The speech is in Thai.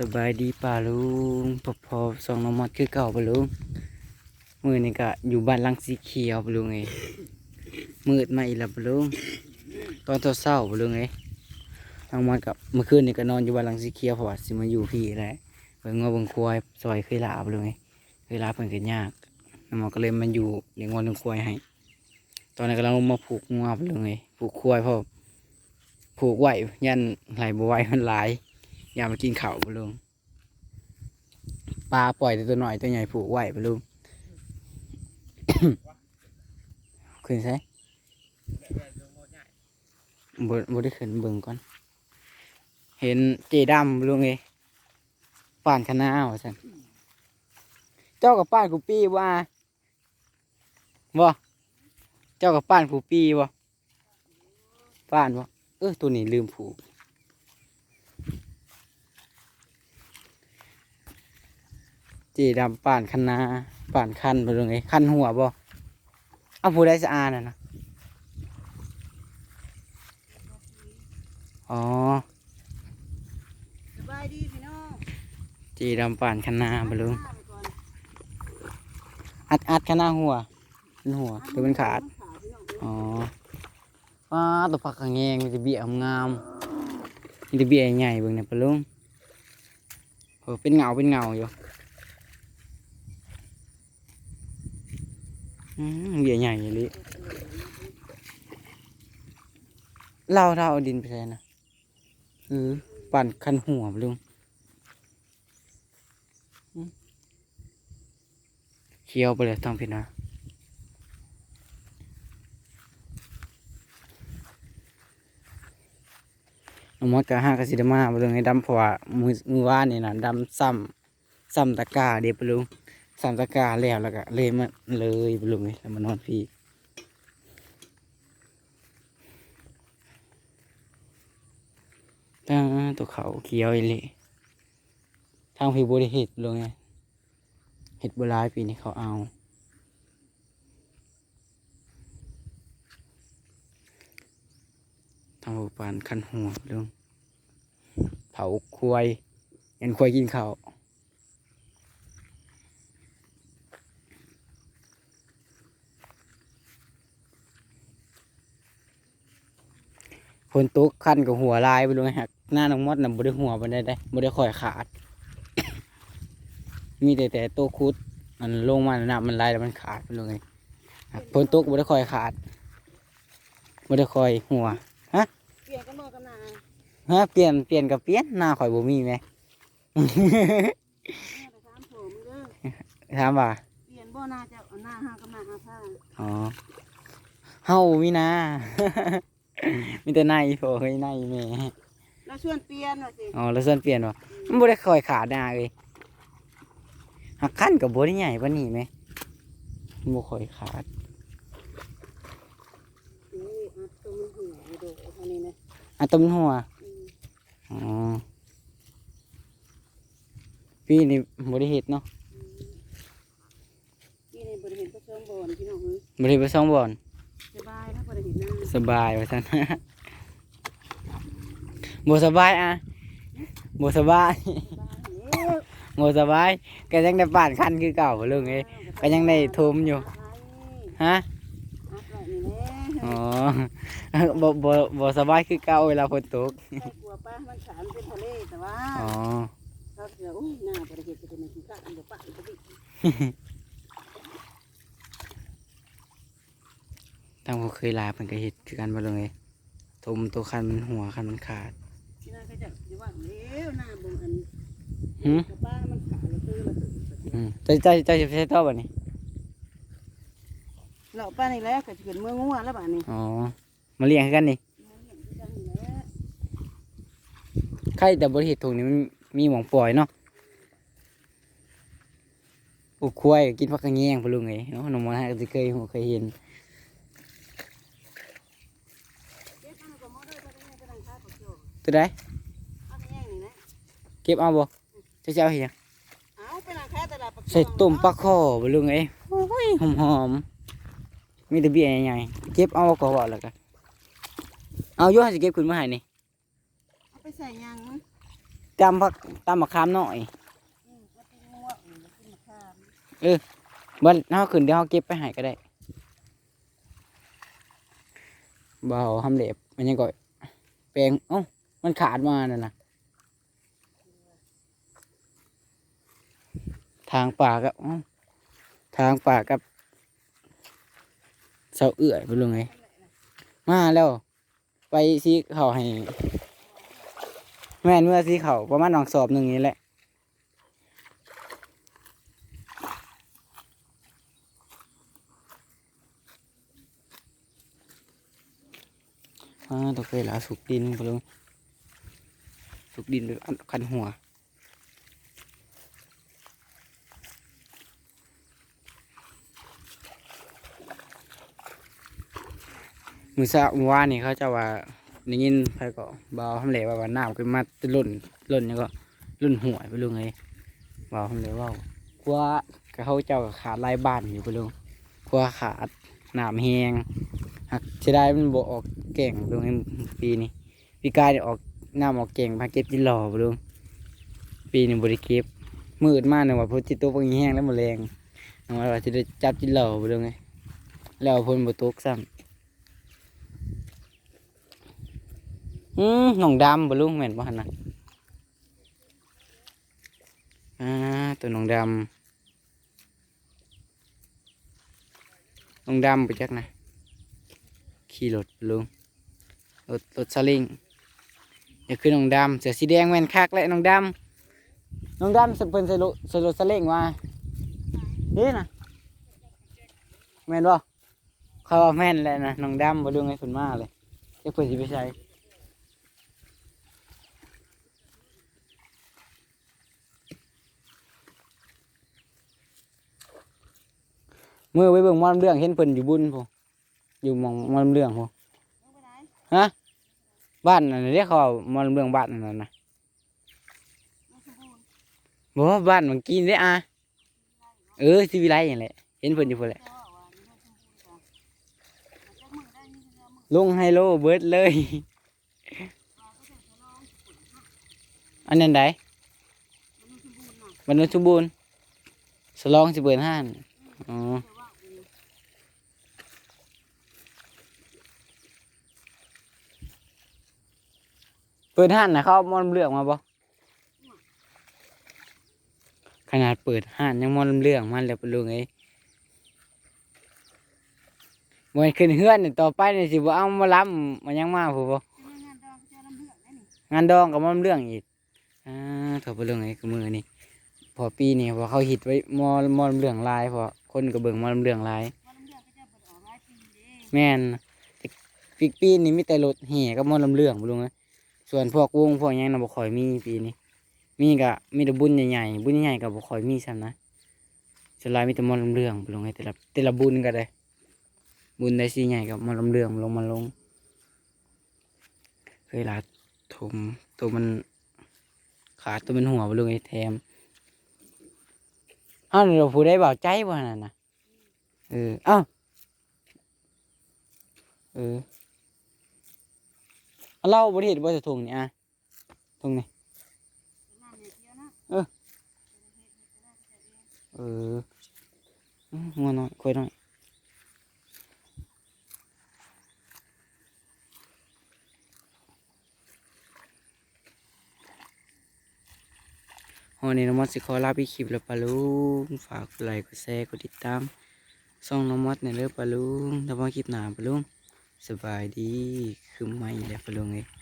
สบายดีป่าลุงพอพอสองน้องมอดคือเก่าป่ะลุงมือนี่ก็อยู่บ้านหลังสีเขียวป่ะลุงไงมืดมาอีกแล้วป่ะลุงตอนเช้าป่ะลุงไงน้องมอดกับเมื่อคืนนี่ก็นอนอยู่บ้านหลังสีเขียวเพราะว่าสิมาอยู่พี่แหละเพิ่งงอเบังควายซอยเคยลาป่ะลุงไงเคยลาเพิ่นก็ยากน้องมอดก็เลยมาอยู่เลี้ยงวัวเลี้ยงควายให้ ตอนนี้นกำลังมาผูกงัวป่ะลุงไงผูกควายเพราะผูกไหวยันไหลบ่ไหวมันหลาย อย่ามากินเข้าวปลุงปลาปล่อยแต่ตัวหน่อยตัวใหญ่ผูกไหวปลุงขึ้นใช่บบ่ได้ขึ้นเบิ่งก่อน เห็นเจดำปลุงเอยป่านคณะว่าสันเจ้ากับป้านกูปี้ว่าบ่เจ้ากับป้านกูปี้บ่ป้านบ่เออตัวนี้ลืมผูก จีดำป่านคันนาป่านคันไปเลยคันหัวบ่เอาผู้ได้สะอาดน่ะนะอ๋อสบายดีพี่น้องจีดำป่านคันนาไปลุงข้ามไปก่อนอัดอัดคันนาหัวเป็นหัวหรือเป็นขาดอ๋อว้าตัวผักกระแงงมีแต่เบี้ยงามมีแต่เบี้ยใหญ่เบิ่งเนี่ยไปลุงเออเป็นเงาเป็นเงาอยู่ อืมเบี้ยใหญ่เลยเราเราเอาดินไปใส่นะเออปั่นคันหัวลุงเคี้ยวไปเลยต้องพี่นะน้องมดกับห้ากสิดมาบเรื่องไอ้ดำเพราะว่ามือมือว่านี่นะดำซ้ำซ้ำตะกาเดี๋ยวไปลุง ซ้ำตะกาแล้วแล้วก็เลยมาเลยปลงเลยแล้วมานอนพี่ตั้งตัวเขาเขียวเลยทางพี่บริเห็ดลงไงเห็ดโบราณปีนี้เขาเอาทางปานคันหัวเรื่องเผาควายยันควายกินข้าว ฝนตกคันกับหัวลายไปเลยฮะหน้าน้องมดน่ะบ่ได้หัวบ่ได้ได้บ่ได้ค่อยขาด มีแต่แต่โตวคุดมันลงมาน้ำมันลายแล้วมันขาดไปเลยฮะฝนตกบ่ได้ค่อยขาดบ่ได้ค่อยหัวเปลี่ยนกันบ่กันนาฮะเปลี่ยนเปลี่ยนกับเปลี่ยนหน้าข่อยบ่มีไหมแม่ไปถามผมเด้อถามว่าเปลี่ยนบ่นาจะเอาหน้าห้างกับหน้าห้าผ้าอ๋อเฮามีนา มีแต่นายโผล่เฮ้ยนายแม่แล้วชวนเปลี่ยนว่าสิอ๋อแล้วส่วนเปลี่ยนวะมันบ่ได้ค่อยขาดหน้าเลยหักขั้นกับบ่ได้ใหญ่ปานนี้ไหมมันบ่ค่อยขาดนี่อัดตัวมันหัวอยู่โดดอันนี้นะอะต้มหัวอืมอ๋อพี่นี่บ่ได้เฮ็ดเนาะอืมนี่ในบริเวณพระเชิงโบนพี่น้องเอ้ยบ่ได้ไปซ่องบ่อน สบายนะบริเวณหน้าสบายว่าซั่นบ่สบายอะบ่สบายสบายแล้วโมสบายก็ยังได้ป่านคันคือเก่าเรื่องไงก็ยังได้ทุมอยู่ฮะอัดไว้นี่แหละอ๋อบ่บ่บ่สบายคือเก่าเวลาฝนตกใช่กลัวป้ามันสารเป็นทะเลแต่ว่าอ๋อเขาเสืออุ้ยหน้าบริเวณจะเป็นขี้กะอันเดียวปะอันเดียวดิทางบ่ เคยลาเพิ่นก็เฮ็ดคือกันบ่เลยทุมตัวคันมันหัวคันมันขาดที่นั่นก็จะจะว่าเลี้ยวหน้าบนอันหืมกับป้ามันขาดแล้วตื้อแล้วตื้ออืมใจใจใจจะใช้ต่อบัดนี้เราป้านี่แหล้วก็จะเป็นเมืองงัวแล้วบ้านี้อ๋อมาเลี้ยงคือกันนี่เมืองอย่างที่ดังนี่แหละใครแต่บ่ได้เฮ็ดถุงนี้มันมีหม่องปล่อยเนาะปลูกควายก็กินผักกระแยงพุ่นลุงเอ้ยเนาะน้องมอให้ก็สิเคยหูเคยเห็น เก็บเอาก็หมดเลยก็ได้ก็ดังค่าของโจ ตัวใดเอาไปแย่งนี่นะเก็บเอาบ่จะจะเอาเฮ็ดหยังเอาไปดังค่าตลาดปักใส่ต้มปลาคอบ่ลุงเอ้ยโอ้ยหอมๆมีแต่เบี้ยใหญ่ๆเก็บเอาก็ว่าแล้วกันเอาอยู่ให้สิเก็บขึ้นมาให้นี่เอาไปใส่ยังจำพักตามมะขามหน่อยอืมก็ตีง่วงมันขึ้นมาข้ามเบิ้ลเฮาขึ้นเดี๋ยวเฮาเก็บไปให้ก็ได้บ่เอาทำเล็บมันยังก็แปลงเอ้า มันขาดมานั่นน่ะทางป่ากับทางป่ากับเสาเอื้อยไปลงไงมาแล้ว ไปซีเขาให้ แม่นเมื่อซีเขาประมาณหนองสอบหนึ่งนี้แหละอ่าตัวเคยหลาสุกดินไปลง สุกดินกันคันหัว มือซามือว่านี่เขาจะว่าได้ยินใครก็เบาทำเหลวว่าว่าน้ำขึ้นมาจะล่นล่นนี่ก็ล่นหัวไปลงไงเบาทำเหลวว่ากลัวเขาเจ้าขาดลายบ้านอยู่ไปลงกลัวขาดน้ำแหงหักเสียดายมันบออกเก่งลงในปีนี้ปีกายเนี่ยออก น้ำออกเก่งพาเก็บจิหล่อบ่ลงปีหนี้บริเก็บมืดมากเนี่ยว่าพอจิตตกบางแห้งแล้วหมดแรงเอามาว่าจะได้จับจิหล่อบ่ลงไงแล้วเพนบ่ตกซ้ำอืมหนองดำบ่ลุงแม่นบ่หันนะอ่าตัวหนองดำหนองดำไปจักนะขี่รถไปลุงรถรถสลิง เดี๋ยวคือน้องดำเสือสีแดงแม่นคักและน้องดำน้องดำสเพิ่นใส่รถใส่รถสลิงมานี่นะแม่นบ่เขาว่าแม่นแหละนะน้องดำบ่ลุงให้เพิ่นมาเลยเดี๋ยวเพิ่นสิไปใส่เมื่อไปเบิ่งมอลำเรื่องเห็นเพิ่นอยู่บุญพออยู่มองมอลำเรื่องพอเอฮะ บ้านนั่นเรียกเขาว่ามอลำเรื่องบ้านนั่นนะนะน้องสมบูรณ์บอกว่าบ้านมันกินได้อะเออสิวิไลอย่างแหละเห็นเพิ่นอยู่พุ่นแหละเจ้าว่านี่น้องได้นี่เจ้ามือลงไฮโลเบิร์ดเลย อันนั้นไดมันน้องสมบูรณ์น่ะบรรลุสลองสิเปิดห้านอ๋อ เปิดห้านนะเขามอลเรื่องมาบ่ขนาดเปิดห้านยังมอลเรื่องมันแล้วปะลุงไอ้วันขึ้นเฮือนต่อไปนี่สิบ่เอามาล้ำมันยังมาผู้บ่งานดองานดองกับมอลเรื่องอีกอ่าถอดไปเรื่องไอ้คือมือนี่พอปีนี้พอเขาฮิตไว้มอมอลเรื่องลายพอคนก็เบิ่งมอลำเรื่องหมอนเลือกลายแม่นปีปีนี้มีแต่รถแห่กับมอลำเรื่องบ่ลุงเอ้ ส่วนพวกวงพวกยังน่ะบ่ค่อยมีปีนี้ มีก็มีแต่บุญใหญ่ๆบุญใหญ่ๆก็บ่ค่อยมีซ้ำนะส่วนหลายมีแต่มอลำเรื่องลงเอ้แต่ละแต่ละบุญก็ได้บุญได้สิใหญ่กับมอลำเรื่องลงมาลงเคยลาถมตัวมันขาดตัวมันหัวบ่ลุงเอ้แถมอ้าวเราผู้ได้เบาใจบ่นั่นนะเอออ้าเออ เอาเล่าบ่ได้เห็นบ่จะทงนี่อะทงนี่เออเอองัวน้อยคุยน้อยวันนี้น้องมอสสิขอลาไปคลิปแล้วปะลุงฝากกดไลค์กดแชร์กดติดตามส่องน้องมอสในอยเด้อปะลุงถ้าว่าคลิปหนาปะลุง สบายดีคือไม่แล้วปะลุงเอง